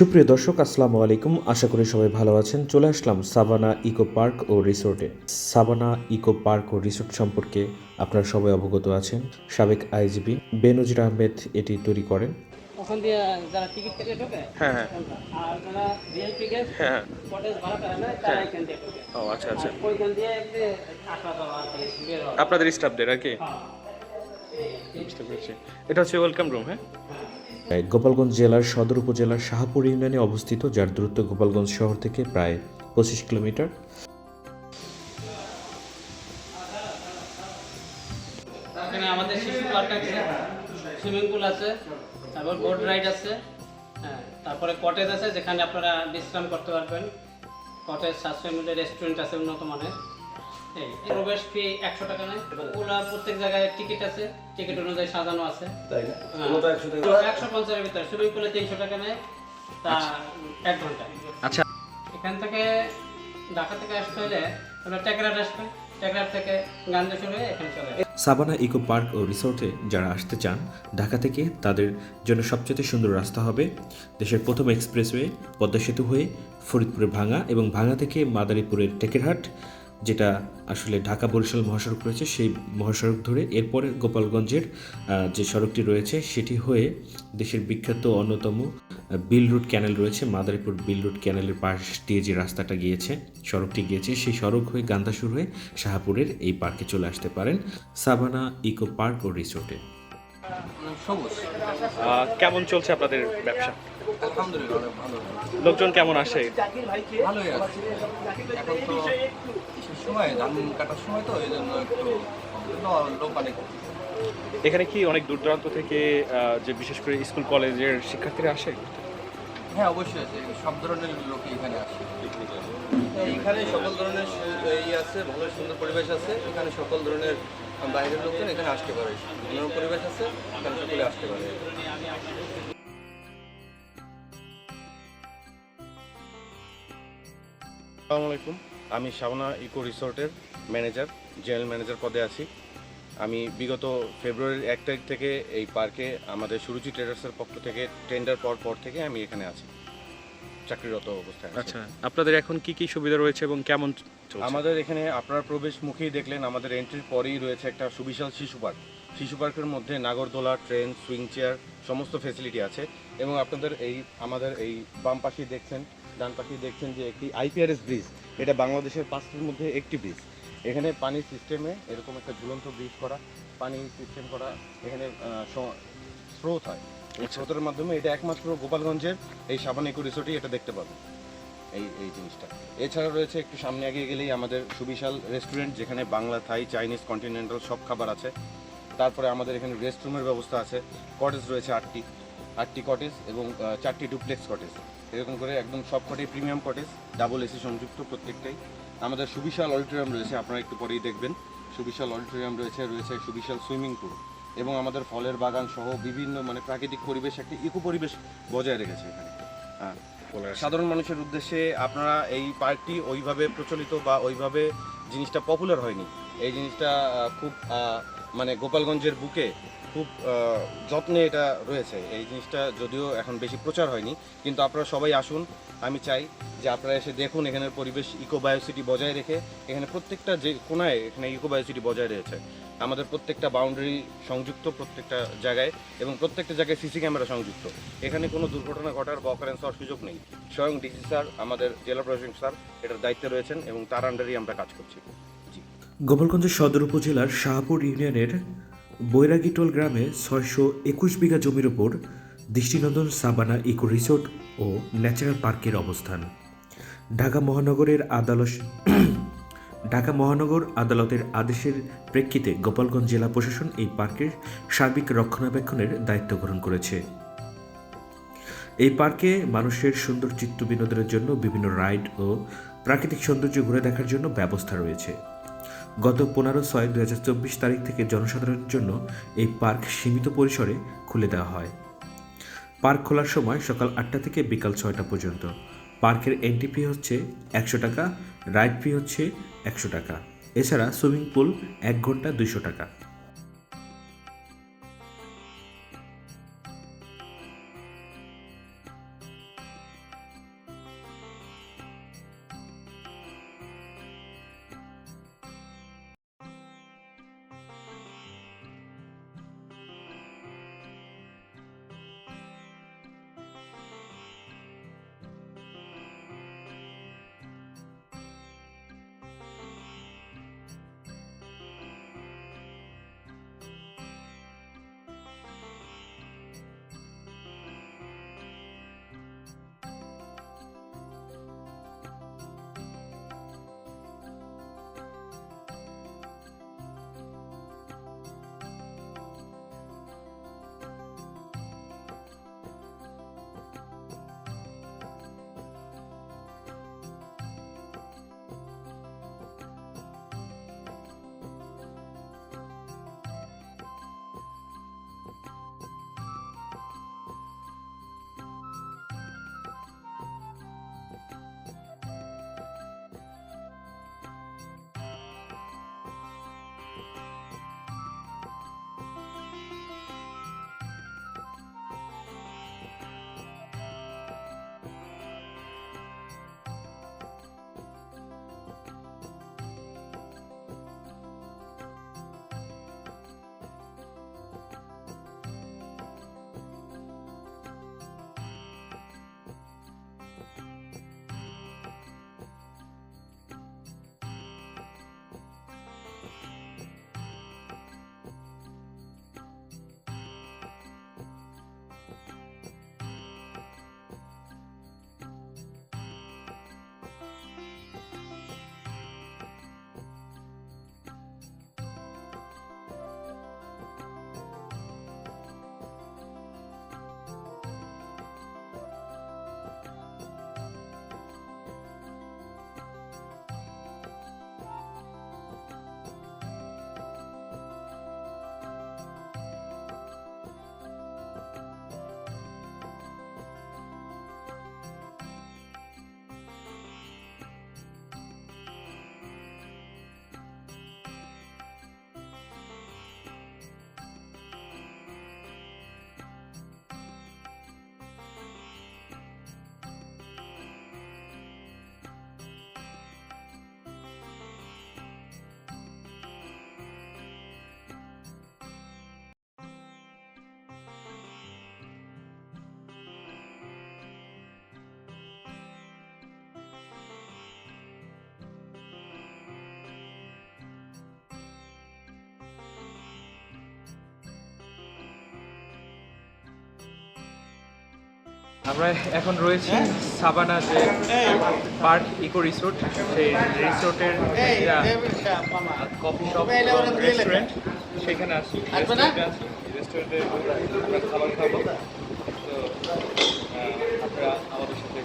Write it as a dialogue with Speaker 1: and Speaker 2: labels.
Speaker 1: সুপ্রিয় দর্শক আসসালামু আলাইকুম। আশা করি সবাই ভালো আছেন। চলে আসলাম সাবানা ইকো পার্ক ও রিসোর্টে। সাবানা ইকো পার্ক ও রিসোর্ট সম্পর্কে আপনারা সবাই অবগত আছেন। সাবেক আইজিবি বেনজির আহমেদ এটি তৈরি করেন।
Speaker 2: ওখান দিয়ে যারা টিকিট কেটে ঢোকে
Speaker 3: হ্যাঁ হ্যাঁ।
Speaker 2: আর যারা ভিআইপি গেস্ট
Speaker 3: হ্যাঁ
Speaker 2: কটেজ ভাড়া করে না তারা এখান দিয়ে
Speaker 3: ও আচ্ছা আচ্ছা।
Speaker 2: ওইখান দিয়ে আসা যাওয়া
Speaker 3: আপনাদের স্টাফদের আর কি?
Speaker 2: হ্যাঁ।
Speaker 3: বুঝতে পেরেছি। এটা হচ্ছে ওয়েলকাম রুম হ্যাঁ।
Speaker 1: গোপালগঞ্জ জেলার সদর উপজেলার শাহপুর ইউনিয়নে অবস্থিত, যার দূরত্ব গোপালগঞ্জ শহর থেকে প্রায় পঁচিশ কিলোমিটার।
Speaker 2: আমাদের শিশু পার্ক আছে, সুইমিং পুল আছে, তারপর বোট রাইড আছে হ্যাঁ তারপরে কটেজ আছে, যেখানে আপনারা বিশ্রাম করতে পারবেন। কটেজ সাশ্রয় মূল্যে রেস্টুরেন্ট আছে উন্নত মানের। প্রবেশ ফি একশো টাকা নেয়। ওগুলা প্রত্যেক জায়গায় টিকিট আছে টিকিট অনুযায়ী সাজানো আছে। হ্যাঁ। একশো পঞ্চাশের ভিতরে। সুইমিং পুলে তিনশো টাকা নেয় তা এক ঘণ্টা।
Speaker 3: আচ্ছা।
Speaker 2: এখান থেকে ঢাকা থেকে আসতে হলে আমরা টেকরাট আসবেন টেকরাট থেকে গান্ধী শুরু হয়ে এখানে চলে
Speaker 1: সাবানা ইকো পার্ক ও রিসোর্টে যারা আসতে চান ঢাকা থেকে তাদের জন্য সবচেয়ে সুন্দর রাস্তা হবে দেশের প্রথম এক্সপ্রেসওয়ে পদ্মা সেতু হয়ে ফরিদপুরের ভাঙা এবং ভাঙা থেকে মাদারীপুরের টেকেরহাট যেটা আসলে ঢাকা বরিশাল মহাসড়ক রয়েছে সেই মহাসড়ক ধরে এরপরে গোপালগঞ্জের আহ, যে সড়কটি রয়েছে সেটি হয়ে দেশের বিখ্যাত অন্যতম বিল রুট ক্যানেল রয়েছে মাদারীপুর বিল রুট ক্যানেলের পাশ দিয়ে যে রাস্তাটা গিয়েছে সড়কটি গিয়েছে সেই সড়ক হয়ে গান্ধাসুর হয়ে শাহপুরের এই পার্কে চলে আসতে পারেন সাবানা ইকো পার্ক ও রিসোর্টে।
Speaker 4: সবুজ।
Speaker 3: কেমন চলছে আপনাদের ব্যবসা?
Speaker 4: আলহামদুলিল্লাহ
Speaker 3: লোকজন কেমন আসে?
Speaker 4: ভালোই আছে। এখন তো কিসের সময় ধান কাটার সময় তো এই জন্য একটু লোক অনেক।
Speaker 3: এখানে কি অনেক দূর দূরান্ত থেকে আহ, যে বিশেষ করে স্কুল কলেজের শিক্ষার্থীরা আসে?
Speaker 4: হ্যাঁ অবশ্যই আছে সব ধরনের লোকই এখানে আসে। এখানে সকল ধরনের ই আছে ভালো সুন্দর পরিবেশ আছে। এখানে সকল ধরনের বাইরের লোকজন এখানে আসতে পারে। মনোরম পরিবেশ আছে এখানে সকলে আসতে পারে।
Speaker 5: আসসালামু আলাইকুম। আমি শাওনা ইকো রিসোর্টের ম্যানেজার জেনারেল ম্যানেজার পদে আছি। আমি বিগত ফেব্রুয়ারির এক তারিখ থেকে এই পার্কে আমাদের সুরুচি ট্রেডার্সের পক্ষ থেকে টেন্ডার পর পর থেকে আমি এখানে আছি। চাকরিরত অবস্থায়
Speaker 3: আচ্ছা আপনাদের এখন কি কি সুবিধা রয়েছে এবং কেমন
Speaker 5: আমাদের এখানে আপনার প্রবেশ মুখেই দেখলেন আমাদের এন্ট্রির পরেই রয়েছে একটা সুবিশাল শিশু পার্ক। শিশু পার্কের মধ্যে নাগরদোলা ট্রেন সুইং চেয়ার সমস্ত ফেসিলিটি আছে এবং আপনাদের এই আমাদের এই বাম পাশেই দেখছেন ডান পাশেই দেখছেন যে একটি আইপিআরএস ব্রিজ এটা বাংলাদেশের পাঁচটির মধ্যে একটি ব্রিজ এখানে পানির সিস্টেমে এরকম একটা ঝুলন্ত ব্রিজ করা পানি সিস্টেম করা এখানে স্রোত হয়। এই স্রোতের মাধ্যমে এটা একমাত্র গোপালগঞ্জের এই সাবান ইকো রিসোর্টেই এটা দেখতে পাবেন। এই এই জিনিসটা। এছাড়া রয়েছে একটু সামনে এগিয়ে গেলেই আমাদের সুবিশাল রেস্টুরেন্ট যেখানে বাংলা থাই চাইনিজ কন্টিনেন্টাল সব খাবার আছে। তারপরে আমাদের এখানে রেস্টরুমের ব্যবস্থা আছে। কটেজ রয়েছে আটটি আটটি কটেজ এবং চারটি ডুপ্লেক্স কটেজ এরকম করে একদম সব কটাই প্রিমিয়াম কটেজ ডাবল এসি সংযুক্ত প্রত্যেকটাই। আমাদের সুবিশাল অডিটোরিয়াম রয়েছে আপনারা একটু পরেই দেখবেন। সুবিশাল অডিটোরিয়াম রয়েছে রয়েছে সুবিশাল সুইমিং পুল এবং আমাদের ফলের বাগান সহ বিভিন্ন মানে প্রাকৃতিক পরিবেশ একটা ইকো পরিবেশ বজায় রেখেছে এখানে। হ্যাঁ। সাধারণ মানুষের উদ্দেশ্যে আপনারা এই পার্কটি ওইভাবে প্রচলিত বা ওইভাবে জিনিসটা পপুলার হয়নি। এই জিনিসটা খুব মানে গোপালগঞ্জের বুকে খুব যত্নে এটা রয়েছে। এই জিনিসটা যদিও এখন বেশি প্রচার হয়নি, কিন্তু আপনারা সবাই আসুন। আমি চাই যে আপনারা এসে দেখুন এখানের পরিবেশ ইকো বায়োসিটি বজায় রেখে এখানে প্রত্যেকটা যে কোনায় এখানে ইকো বায়োসিটি বজায় রয়েছে। আমাদের প্রত্যেকটা বাউন্ডারি সংযুক্ত প্রত্যেকটা জায়গায় এবং প্রত্যেকটা জায়গায় সিসি ক্যামেরা সংযুক্ত। এখানে কোনো দুর্ঘটনা ঘটার বা অকারেন্স হওয়ার সুযোগ নেই। স্বয়ং ডিসি স্যার আমাদের জেলা প্রশাসক স্যার এটার দায়িত্বে রয়েছেন এবং তার আন্ডারেই আমরা কাজ করছি। জি।
Speaker 1: গোপালগঞ্জের সদর উপজেলার শাহপুর ইউনিয়নের বৈরাগীটোল গ্রামে ছয়শো একুশ বিঘা জমির ওপর দৃষ্টিনন্দন সাবানা ইকো রিসোর্ট ও ন্যাচারাল পার্কের অবস্থান। ঢাকা মহানগরের আদালত ঢাকা মহানগর আদালতের আদেশের প্রেক্ষিতে গোপালগঞ্জ জেলা প্রশাসন এই পার্কের সার্বিক রক্ষণাবেক্ষণের দায়িত্ব গ্রহণ করেছে। এই পার্কে মানুষের সুন্দর চিত্ত বিনোদনের জন্য বিভিন্ন রাইড ও প্রাকৃতিক সৌন্দর্য ঘুরে দেখার জন্য ব্যবস্থা রয়েছে। গত পনেরো ছয় দু হাজার চব্বিশ তারিখ থেকে জনসাধারণের জন্য এই পার্ক সীমিত পরিসরে খুলে দেওয়া হয়। পার্ক খোলার সময় সকাল আটটা থেকে বিকাল ছয়টা পর্যন্ত। পার্কের এন্ট্রি ফি হচ্ছে একশো টাকা রাইড ফি হচ্ছে একশো টাকা। এছাড়া সুইমিং পুল এক ঘণ্টা দুইশো টাকা।
Speaker 3: আমরা এখন রয়েছি সাবানা যে পার্ক ইকো রিসোর্ট সেই রিসোর্টের কফি শপ রেস্টুরেন্ট সেখানে আসি রেস্টুরেন্টে আমরা খাবার খাব। তো আপনারা আমাদের সাথে